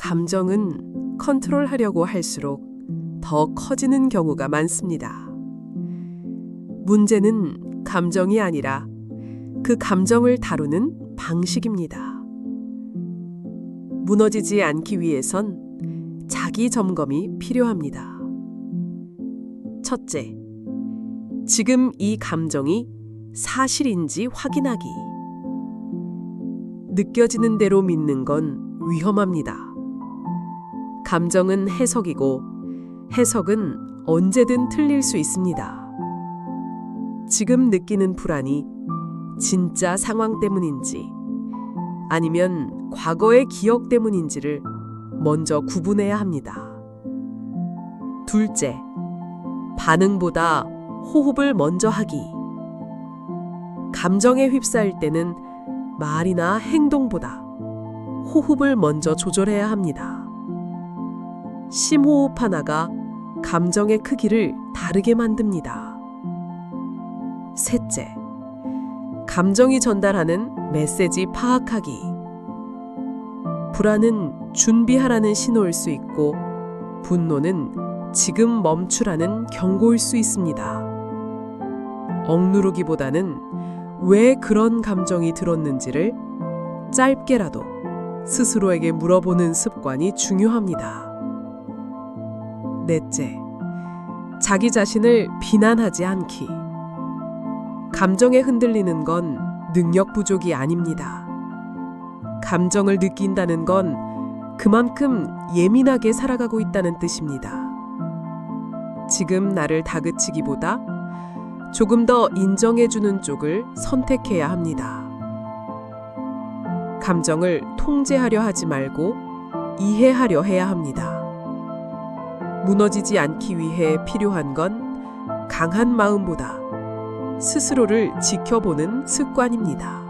감정은 컨트롤하려고 할수록 더 커지는 경우가 많습니다. 문제는 감정이 아니라 그 감정을 다루는 방식입니다. 무너지지 않기 위해선 자기 점검이 필요합니다. 첫째, 지금 이 감정이 사실인지 확인하기. 느껴지는 대로 믿는 건 위험합니다. 감정은 해석이고 해석은 언제든 틀릴 수 있습니다. 지금 느끼는 불안이 진짜 상황 때문인지 아니면 과거의 기억 때문인지를 먼저 구분해야 합니다. 둘째, 반응보다 호흡을 먼저 하기. 감정에 휩싸일 때는 말이나 행동보다 호흡을 먼저 조절해야 합니다. 심호흡 하나가 감정의 크기를 다르게 만듭니다. 셋째, 감정이 전달하는 메시지 파악하기. 불안은 준비하라는 신호일 수 있고, 분노는 지금 멈추라는 경고일 수 있습니다. 억누르기보다는 왜 그런 감정이 들었는지를 짧게라도 스스로에게 물어보는 습관이 중요합니다. 넷째, 자기 자신을 비난하지 않기. 감정에 흔들리는 건 능력 부족이 아닙니다. 감정을 느낀다는 건 그만큼 예민하게 살아가고 있다는 뜻입니다. 지금 나를 다그치기보다 조금 더 인정해주는 쪽을 선택해야 합니다. 감정을 통제하려 하지 말고 이해하려 해야 합니다. 무너지지 않기 위해 필요한 건 강한 마음보다 스스로를 지켜보는 습관입니다.